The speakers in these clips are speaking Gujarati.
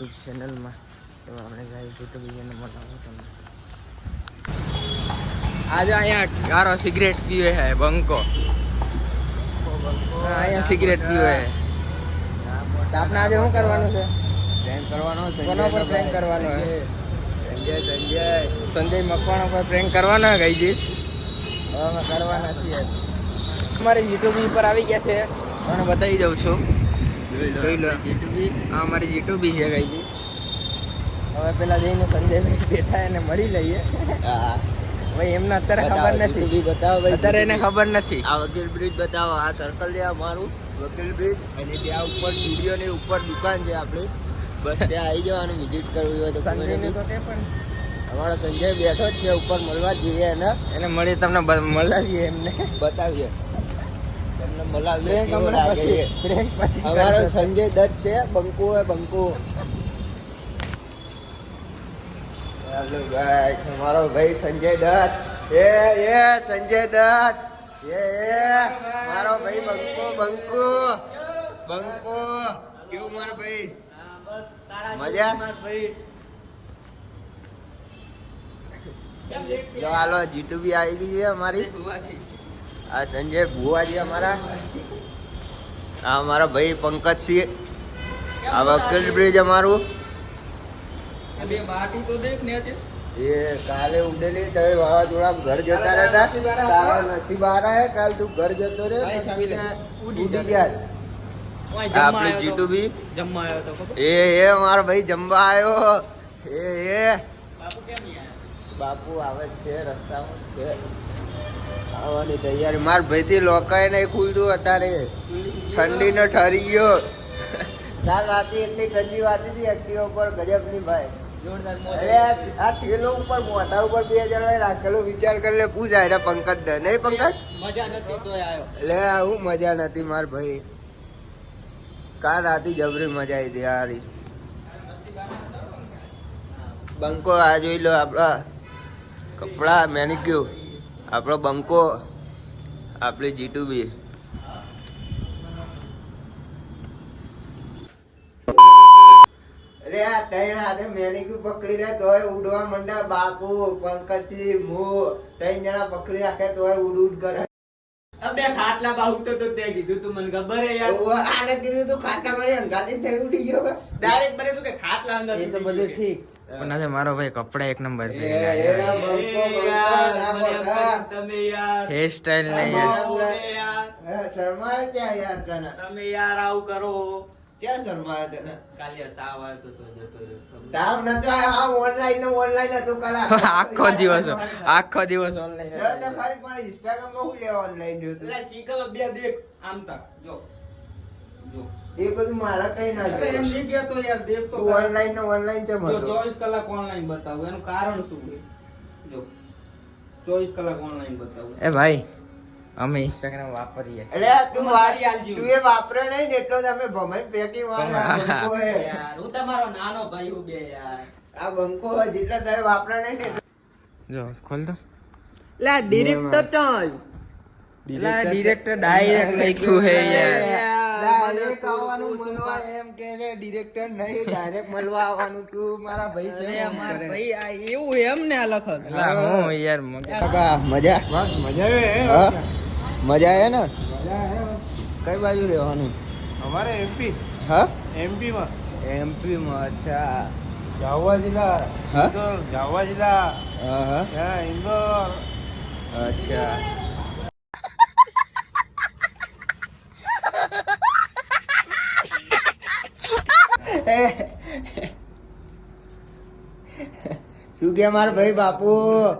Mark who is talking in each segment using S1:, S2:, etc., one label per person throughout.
S1: યુટ્યુબ ચેનલમાં તો આપણે ગાઈ યુટ્યુબ વિડીયોને બનાવો તમને. આજે અહીંયા ગારો સિગરેટ પીવે છે બંકો. અહીંયા સિગરેટ પીવે છે. આપણે આજે શું કરવાનું છે?
S2: પ્રેમ કરવાનો
S1: કોના પર પ્રેન્ક કરવાનો છે?
S2: સંજય સંજય
S1: સંજય. મકવાણા પર પ્રેમ કરવાનો ગઈ જઈશ. કરવાના છીએ. અમારે યુટ્યુબ ઉપર આવી ગયા છે. તમને બતાવી દઉં છું. જોઈ લો. આ અમારી યુટ્યુબી છે ગઈ હવે પેલા જઈને સંજયભાઈ બેઠા એને મળી લઈએ. ભાઈ એમને અત્યારે ખબર નથી.
S2: બી બતાવો ભાઈ
S1: અત્યારે એને ખબર નથી.
S2: આ વકીલ બ્રિજ બતાવો આ સર્કલ છે અમારું વકીલ બ્રિજ અને ત્યાં ઉપર સ્ટુડિયો ની ઉપર દુકાન છે આપણી. બસ ત્યાં આવી જવાનું વિઝિટ કરવી હોય તો
S1: સંજયને તો તે પણ.
S2: અમારો સંજય બેઠો જ છે ઉપર મળવા જ જઈએ એને.
S1: એને મળી તમને મળાવીએ એમને.
S2: બતાવીએ. તમને મળાવીએ કેવો લાગે છે.
S1: પ્રેન્ક પછી
S2: અમારો સંજય દત્ત છે બંકુ હે બંકુ. હેલો ગાઈસ અમારો ભાઈ સંજય દત્ત. એ એ સંજય દત્ત. એ એ મારો ભાઈ બંકુ બંકુ. બંકુ કેવું મારો ભાઈ? મજા? જો હાલો જીટુ બી આવી ગઈ છે અમારી. આ સંજય ભુવાજી અમારા આ અમારા ભાઈ પંકજ સિંહ આ વકીલ બ્રિજ અમારું. એ કાલે ઉડેલી તો વાવાઝોડા ઘર જતા રહેતા. તારો નસીબ આ હે કાલ તું ઘર જતો રે ઉડી ગયા. આપણે જીટુ બી
S3: જમવા આવ્યો તો
S2: એ એ મારો ભાઈ જમવા આવ્યો. એ એ.
S3: બાપુ કેમ
S2: બાપુ આવે છે રસ્તામાં છે. આવવાની તૈયારી. માર ભાઈથી લોકાય નહીં ખુલતું અત્યારે. ઠંડીનો ઠરી ગયો. કાલ રાતે એટલી ઠંડી વાતી હતી એક્ટિવા ઉપર ગજબની ભાઈ. આ ઠેલો ઉપર મોઢા ઉપર બે જણા રાખેલો વિચાર કરી લે પૂછાય રે પંકજ દે. નહીં પંકજ?
S3: મજા નથી તોય આવ્યો
S2: લે હું મજા નથી માર ભાઈ. કાલ રાતે જબરી મજા આવી હતી યારી બંકો આ જોઈ લો આપણા કપડા મેનિક્યુ આપણો બંકો આપણી જીટુ બી અરે આ ત્રણ હાથે મેનિક્યુ પકડી રહે તોય ઉડવા મંડા બાપુ પંકજી મુ. ત્રણ જણા પકડી રાખે તોય ઉડ ઉડ કરે.
S3: અબે ખાટલા બાહુ તો તો તે કીધું તું મને ખબર હે યાર.
S2: ઓ, આને કીધું તું ખાટા મારી અંગાતી થઈ ઉડી ગયો કે?
S3: ડાયરેક્ટ બને શું કે ખાટલા અંદર
S1: એ તો બધું ઠીક. પણ આજે મારો ભાઈ કપડા એક નંબર હેર સ્ટાઈલ ને યાર
S3: તમે યાર.
S2: હે, શરમાયો ક્યાં યાર તને?
S3: તમે યાર આવું કરો.
S2: ક્યાં શરમાયો તને?
S3: કાલે તાવ આવ્યો તો તો જતો રહ્યો.
S2: તાવ નતો આવ્યો, ઓનલાઈન નો ઓનલાઈન હતું કરા
S1: આખો દિવસ આખો દિવસ ઓનલાઈન
S2: સર તો ખાલી પણ ઇન્સ્ટાગ્રામમાં હું લેવા ઓનલાઈન હતું?
S3: બે દેખ આમ તક જો.
S2: એ બધું મારા કઈ ના
S3: અરે એમ નહીં કહેતો યાર દેખ તો
S2: ઓનલાઈન નો ઓનલાઈન ચમ
S3: જો
S2: હતો?
S3: ચોવીસ કલાક ઓનલાઈન બતાવું. એનું કારણ શું છે? જો. ચોવીસ કલાક ઓનલાઈન બતાવું.
S1: એ ભાઈ અમે ઇન્સ્ટાગ્રામ વાપરીએ છીએ.
S2: અરે તું
S3: મારી આલજી.
S2: તું એ વાપરે નહીં ને એટલો તમે ભમાઈ પેટી વાર આ બંકો હે.
S3: યાર હું તમારો નાનો ભાઈ હું બે યાર.
S2: આ બંકો હે, જેટલા તમે વાપરે નહીં ને એટલો-
S1: જો ખોલ તો
S3: લે
S2: ડિરેક્ટર
S3: ચાલ.
S1: ડિરેક્ટર ડાયરેક્ટ લખ્યું હે યાર.
S2: એમ કે ડિરેક્ટર નહીં ડાયરેક્ટ મળવા તું મારા ભાઈ
S3: આ એવું એમ ને
S1: લખો હું. યાર મજા?
S2: મજા મજા હે? મજા ને? કઈ બાજુ રહેવાનું?
S4: અમારે એમપી
S2: હા?
S4: એમપી માં.
S2: એમપી માં અચ્છા.
S4: જાવા
S2: જિલ્લા.
S4: હા? જાવા જિલ્લા.
S2: હા. હા
S4: ઇન્દોર.
S2: અચ્છા. શું કે મારા ભાઈ બાપુ?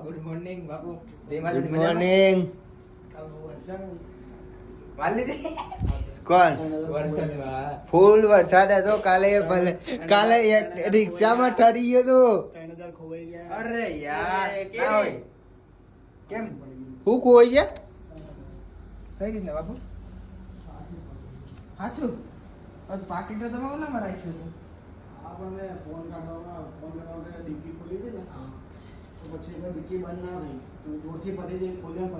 S1: ગુડ મોર્નિંગ બાપુ.
S2: ગુડ મોર્નિંગ કોણ? ફૂલ વરસાદ હતો કાલે ભલે કાલે એક રિક્ષામાં ઠરી ગયો તો.
S1: અરે યાર કેમ?
S2: હું કોઈ છે
S1: કઈ રીતના બાપુ? સાચું પાકીટ તો તમે ઓલામાં રાખ્યું હતું.
S4: આપણને ફોન કાઢવામાં ફોન કાઢવામાં ડિક્કી ખોલી હતી ને. તો પછી એમાં ડિક્કી બંધ ના થઈ તો જોરથી પડી જઈને ખોલ્યા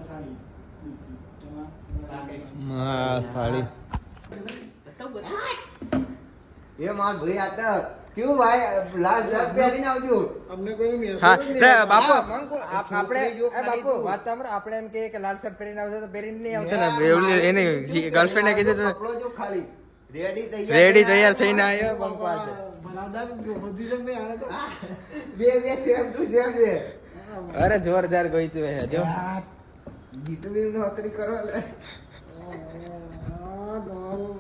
S2: હા,
S1: આપણે એમ કે લાલ શર્ટ પહેરીને આવજો તો પહેરીને નહીં આવતો.
S2: ગર્લફ્રેન્ડ
S1: ને એવું
S2: મારે
S1: એની ગર્લફ્રેન્ડે કીધું તો
S2: કપડો જો ખાલી. રેડી તૈયાર
S1: રેડી
S2: થઈને
S1: તૈયાર થઈને આવ્યો
S4: બાપા,
S1: બંકો આજે
S4: ભરાવદાર જો બધી છે ને આને તો
S2: બે બે સેમ ટુ સેમ છે
S1: અરે જોરદાર ગોઈતું હે જો
S2: ગીટુ નોકરી કરો લે
S4: આ તમારું-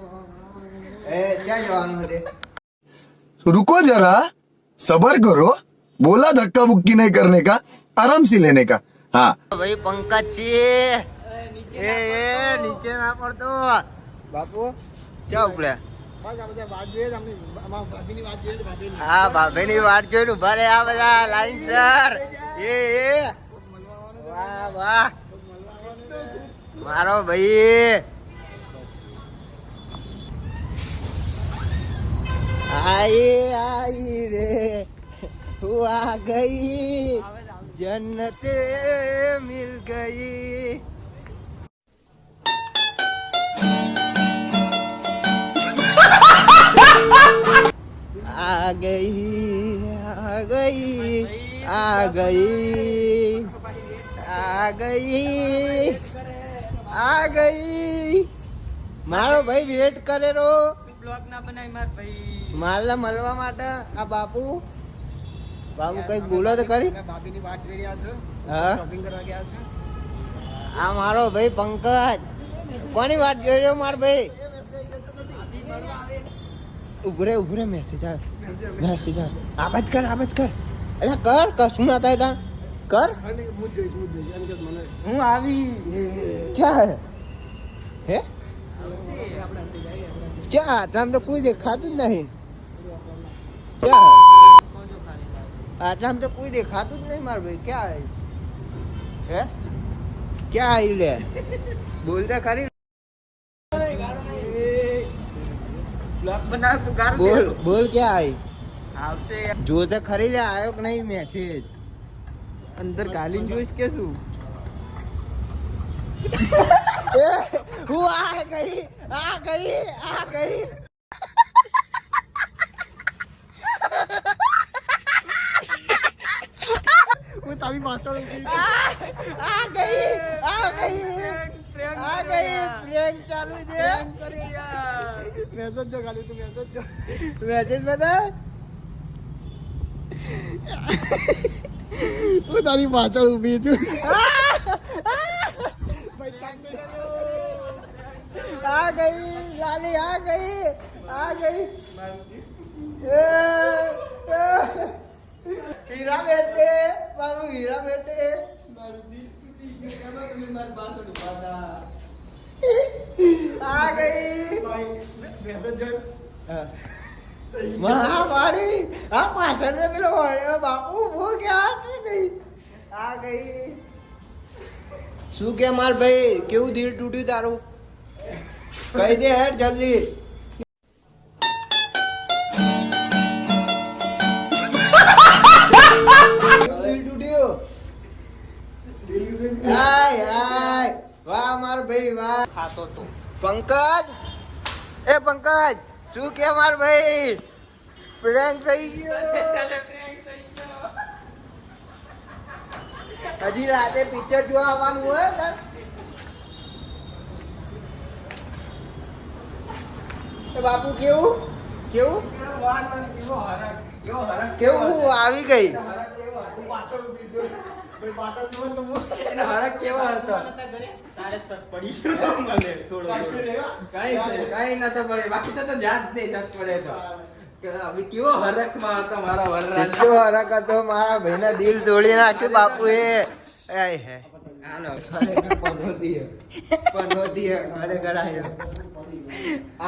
S2: એ ક્યાં જવાનું છે
S5: रुको जरा सबर करो बोला धक्का बुक्की नहीं करने का आराम से लेने का हाँ
S2: ભાઈ પંકજ છે એ એ નીચે ના પડતો
S1: બાપુ
S2: ચા હા ભાભીની વાટ જોઈને ઊભા રહે આ બધા લાઈન સર. એ વાહ વાહ. મારો ભાઈ. આઈ આઈ રે. હું આ ગઈ. જન્નતે મિલ ગઈ. આ ગઈ આ ગઈ આ ગઈ આ ગઈ આ ગઈ. મારો ભાઈ વેટ કરે રો
S1: બ્લોગ ના બનાવી માર ભાઈ.
S2: મારલા મળવા માટે આ બાપુ. બાપુ કઈ બોલો તો કરી?
S4: બાપીની વાત કરી રહ્યા શોપિંગ કરવા ગયા છો.
S2: આ મારો ભાઈ પંકજ. કોની વાત કરી રહ્યો મારો ભાઈ ઉભરે ઉભરે મેસેજ આવે મેસેજ આવે આબાદ કર આબાદ કર અરે કર કશું ના થાય તાર કર
S4: અને હું જ જોઈશ હું જ જોઈશ એમ કે મને
S2: હું આવી ચા હે ચા આટલામાં તો કોઈ દેખાતું જ નહીં ચા આટલામાં તો કોઈ દેખાતું જ નહીં માર ભાઈ ક્યાં આવી હે ક્યાં આવી લે બોલતા ખરી
S1: બનાવ ગાર
S2: બોલ બોલ ક્યાં આવી
S1: આવશે.
S2: જોતે ખરી લે આવ્યો કે નહીં મેસેજ
S1: અંદર ગાલીન જોઈશ કે શું?
S2: હું આ ગઈ આ ગઈ આ ગઈ
S4: હું તારી પાછળ.
S2: આ ગઈ આ ગઈ. આ ગઈ પ્રેમ ચાલુ છે.
S4: મેસેજ જો ખાલી તું મેસેજ જો.
S2: મેસેજ બધા?
S4: હું તારી પાછળ ઊભી છું.
S2: આ ગઈ લાલી આ ગઈ આ ગઈ. એ, એ, હીરા બેટે મારું હીરા બેટે આ ગઈ.
S4: મેસેજ જો
S2: મહાવાળી આ પાછળ પેલો બાપુ ઊભો ક્યાં શું ગઈ આ ગઈ. શું કે માર ભાઈ કેવું દિલ તૂટ્યું તારું? કહી દે હેડ જલ્દી. ખાતો તો પંકજ? એ પંકજ શું કે માર ભાઈ? પ્રેન્ક થઈ ગયો. હજી રાતે પિક્ચર જોવા આવવાનું હોય સર બાપુ કેવું? કેવું? કેવું હું આવી ગઈ.
S4: પાછળ
S1: કેવો? કઈ કઈ પડે. બાકી તો જાત નહીં પડે તો. કેવો હતો મારો વરરાજ.
S2: કેટલો હરક હતો મારા ભાઈના દિલ તોડી નાખ્યું બાપુ એ. આય હે
S1: હાલો
S2: પનોતીએ પનોતીએ ઘરે ગળાયો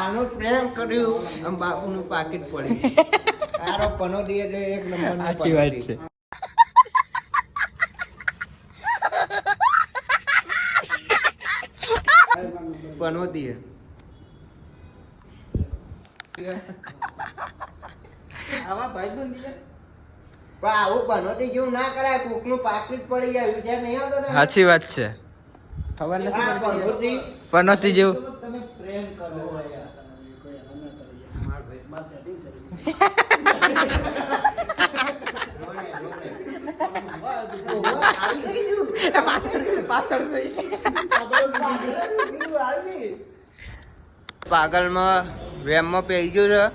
S2: આનો પ્રેમ કર્યું. આમ બાપુનું પાકીટ પડ્યું આરો પનોતી એટલે એક નંબર
S1: સાચી વાત છે.
S2: પનોતી
S3: આવા ભાઈબંધ યાર
S2: પણ આવું પનોતી જેવું ના કરાય કોકનું પાકીટ પડી જાય વિચાર નહીં આવતો ને.
S1: સાચી વાત છે. ખબર નથી પડતી.
S2: પનોતી
S1: પણ નથી જેવું.
S3: તમે પ્રેમ કરો યાર.
S4: કોઈ ના કરે ભાઈ માર સેટિંગ છે.
S2: પાગલમાં વેમમાં પેઈ ગયો છે.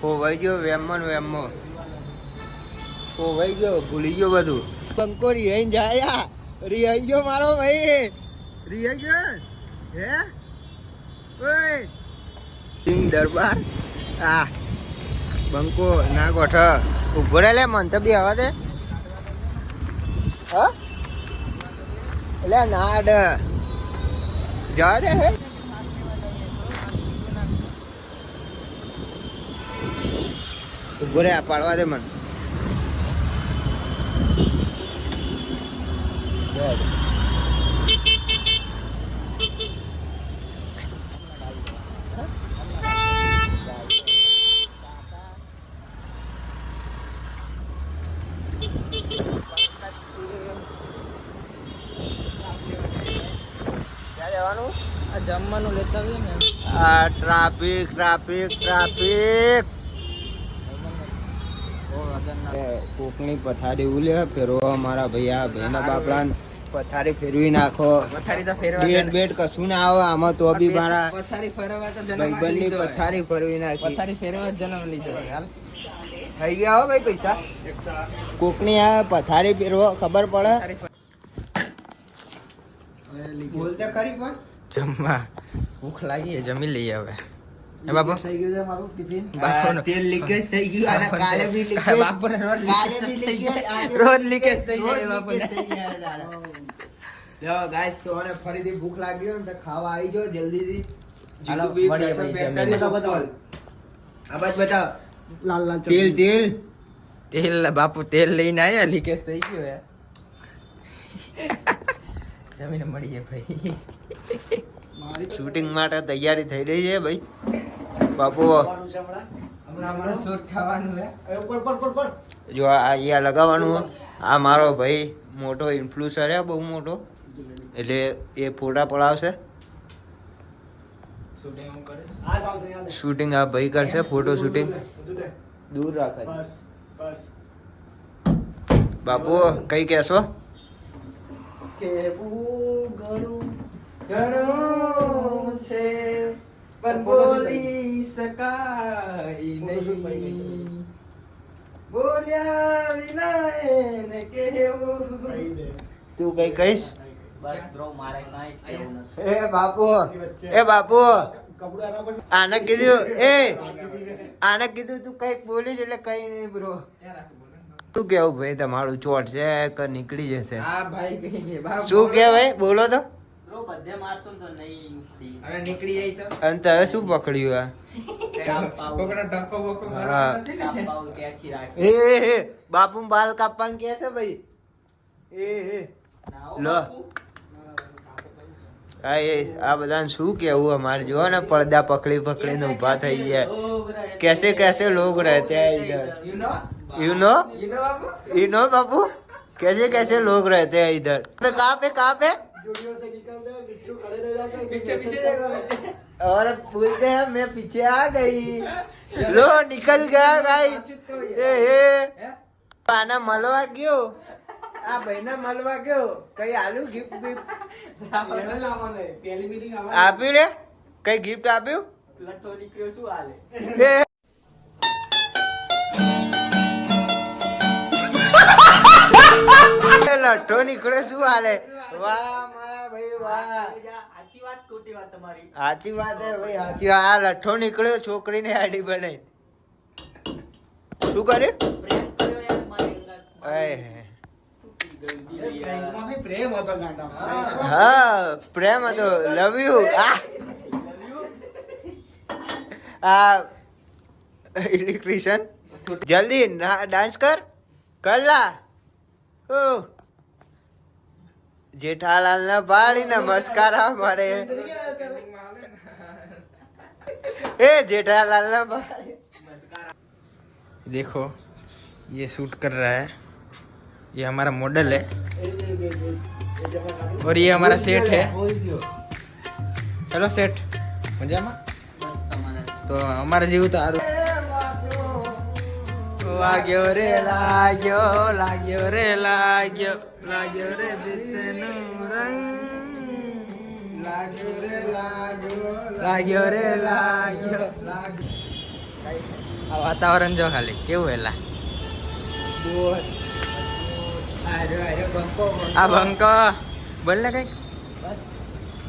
S2: ખોવાઈ ગયો વેમમાં વેમમાં ખોવાઈ ગયો, ભૂલી ગયો બધું. પંકો રિહાઈ જાય. રિહાઈ ગયો મારો ભાઈ. રિહાઈ ગયો? હે? ઓય. સિંહ દરબાર. આ, બંકો ના ગોઠ. ઊભો રે લે, મન તો બી આવા દે. હા? એટલે ના અડ જવા દે હે. ઊભો રે પાડવા દે મને.
S1: જમવાનું લેતા આવીએ ને.
S2: આ ટ્રાફિક ટ્રાફિક ટ્રાફિક. કોકની પથારી ઉલે ફેરવો મારા ભાઈ આ ભાઈના બાપડા પથારી ફેરવી નાખો.
S1: પથારી તો ફેરવા
S2: બેટ બેટ કશું ના આવે આમાં તો બી મારા
S1: પથારી ફેરવા તો જન્મ
S2: ભાઈબંધની. પથારી ફેરવી નાખી.
S1: પથારી ફેરવા જન્મ લીધો હાલ.
S2: થઈ ગયા હો ભાઈ પૈસા? કોકની આ પથારી ફેરવો ખબર પડે? બોલતા ખરી પણ
S1: જમવા. ભૂખ લાગી છે જમી લઈએ હવે. એ બાપુ?
S4: થઈ ગયું છે મારું ટિફિન?
S1: બાપુનો-
S2: તેલ લીકેજ થઈ ગયું અને કાલે બી લીકેજ
S1: બાપુને રોજ લીકેજ થઈ જાય. રોજ લીકેજ થઈ
S2: રોજ
S1: જાય બાપુને.
S2: તો અને ફરીથી ભૂખ લાગી હોય ને તો ખાવા આવી જાઓ જલ્દીથી. બી બતાવો.
S4: લાલ લાલ
S2: તેલ તેલ.
S1: તેલ બાપુ તેલ લઈને આયા લીકેજ થઈ ગયું હે. જમીને મળીએ ભાઈ.
S2: શૂટિંગ માટે તૈયારી થઈ રહી છે ભાઈ. બાપુ જો આ અહીંયા લગાવવાનું આ મારો ભાઈ મોટો ઇન્ફ્લુસર છે બહુ મોટો. એટલે એ ફોટા પડાવશે.
S1: શૂટિંગ
S4: આ
S2: ભાઈ કરશે ફોટો શૂટિંગ દૂર રાખે.
S4: બસ બસ.
S2: બાપુ કઈ કહેશો?
S4: કેવું ઘણું
S1: ઘણું છે પણ બોલી શકાય નહીં બોલ્યા વિના એને કહેવું
S2: તું કઈ કહીશ? એ બાપુ એ બાપુ.
S4: કપડું આને
S2: કીધું એ. આને કીધું. તું કંઈક બોલીશ એટલે કઈ નહીં બ્રો. શું કેવું ભાઈ તમારું ચોટ છે કે નીકળી જશે?
S1: શું કે
S2: ભાઈ બોલો તો. શું પકડ્યું આ? એ બાલ કાપવાનું કે ભાઈ. એ લો. એ આ બધાને શું કેવું અમારે? જો ને પડદા પકડી પકડી ને ઊભા થઈ ગયા.
S6: કેસે કેસે
S2: લોગ રહેતે लोग रहते हैं इधर
S1: You know?
S2: You know
S1: You know Bapu?
S2: You know बाबू कैसे कैसे लोग रहते हैं इधर पे कहाँ पे कहाँ पे
S4: जुड़ियों से निकलते हैं बिच्छू खड़े रह जाते हैं
S1: पीछे पीछे देखो पीछे।
S2: और बोलते हैं मैं पीछे आ गई लो निकल गया गाइस ए ए
S1: હે?
S2: આના મળવા ગયો આ ભાઈને મળવા ગયો કઈ આલુ ગિફ્ટ બિફ્ટ
S4: એને લાવવાને પહેલી મીટિંગ
S2: આપ્યું રે કઈ ગિફ્ટ આપ્યું
S6: લઠ્ઠો નીકળ્યો શું હાલે
S2: લઠ્ઠો નીકળે શું હાલે? વાહ મારા ભાઈ વાહ.
S6: સાચી વાત ખોટી વાત તમારી.
S2: સાચી વાત હે ભાઈ સાચી વાત. આ લઠ્ઠો નીકળ્યો છોકરીને આડી બને શું કરે
S6: પ્રેમ કર્યો યાર મારી
S4: હતો
S2: હા. પ્રેમ હતો. લવ યુ આ. આ ઇલેક્ટ્રિશિયન જલ્દી ડાન્સ કર. કરલા ઓ જેઠાલાલ ના પાડી નમસ્કાર મારે ए जेठालाल ना
S1: देखो ये शूट कर रहा है ये हमारा मॉडल है और ये हमारा सेट है चलो सेट મજામાં
S6: બસ તમારે
S1: તો અમારે જેવું તો વાગ્યો રે લાગ્યો લાગ્યો રે લાગ્યો. લાગ્યો રે ભીતનો રંગ.
S4: લાગ્યો રે લાગ્યો
S1: લાગ્યો રે લાગ્યો. આ વાતાવરણ જો ખાલી કેવું હેલા.
S2: આ બંકો
S1: બોલ ને કંઈક.
S2: બસ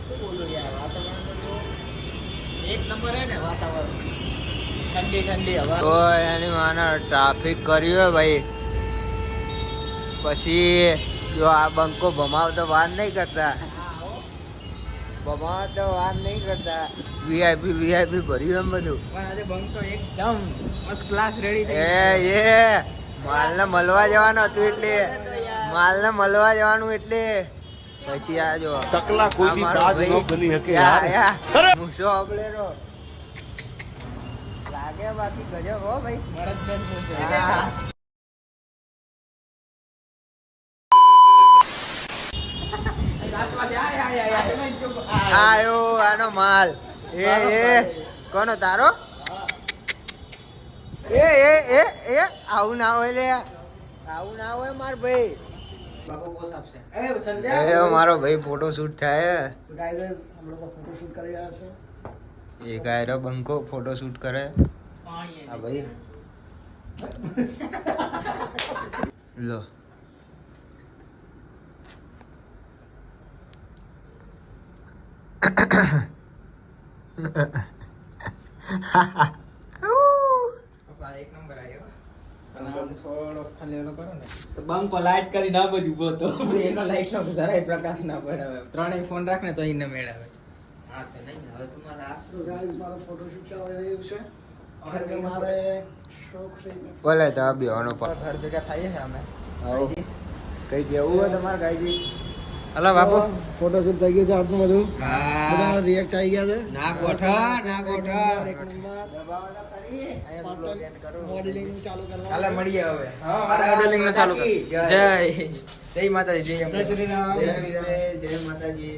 S2: શું બોલું યાર વાતાવરણ એક નંબર હે ને વાતાવરણ. ઠંડી ઠંડી હવા. ઓય એની માને ટ્રાફિક કર્યું હોય ભાઈ. પછી જો આ બંકો ભમાવતો વાર નહીં કરતા. ભમાવતો વાર નહીં કરતા. વીઆઈપી વીઆઈપી ભર્યું એમ બધું.
S1: પણ આજે બંકો એકદમ ફર્સ્ટ ક્લાસ રેડી
S2: એ એ. માલને મળવા જવાનું હતું એટલે. માલને મળવા જવાનું એટલે. પછી આ જો.
S7: ચકલા કોઈથી
S2: આ મારો
S7: ન બની શકે યાર.
S2: મૂસો અબલેરો. લાગે બાકી ગજબ હો ભાઈ.
S1: મરદ
S2: આયો આનો માલ. એ એ. કોનો તારો? એ એ એ એ. આવું ના હોય લે. આવું ના હોય માર ભાઈ. મારો ભાઈ ફોટો શૂટ થાય એ. ગાયરો બંકો ફોટો શૂટ કરે. હા ભાઈ લો
S1: એક નંબર આવ્યો પણ આમ થોડો ખાલી કરો ને
S6: તો બંકો લાઈટ કરી ના બધું ઊભો હતો
S1: એનો લાઈટ નો જરાય પ્રકાશ ના પડે ત્રણેય ફોન રાખ ને તો એને મેળવે
S4: So guys, મારો ફોટો શૂટ ચાલી રહ્યું છે અને મારે શોખ થઈ
S2: બોલે તો આ બેવાનો પા
S1: ઘર ભેગા થઈએ છે અમે.
S2: ગાઈજીસ કઈ કેવું હોય તમારે ગાઈજીસ
S1: હલો બાપુ.
S4: ફોટો શૂટ થઈ ગયું છે આજનું બધું? બધા રિએક્ટ આવી ગયા છે?
S2: ના ગોઠા ના ગોઠા.
S4: એક નંબર. મોડેલિંગ ચાલુ કરવા.
S1: હાલે મળીએ હવે.
S2: હા,
S1: મારા મોડેલિંગ નો ચાલુ કર.
S2: જય.
S1: જય જય માતાજી
S4: જય શ્રી રામ.
S1: જય શ્રી રામ.
S2: જય માતાજી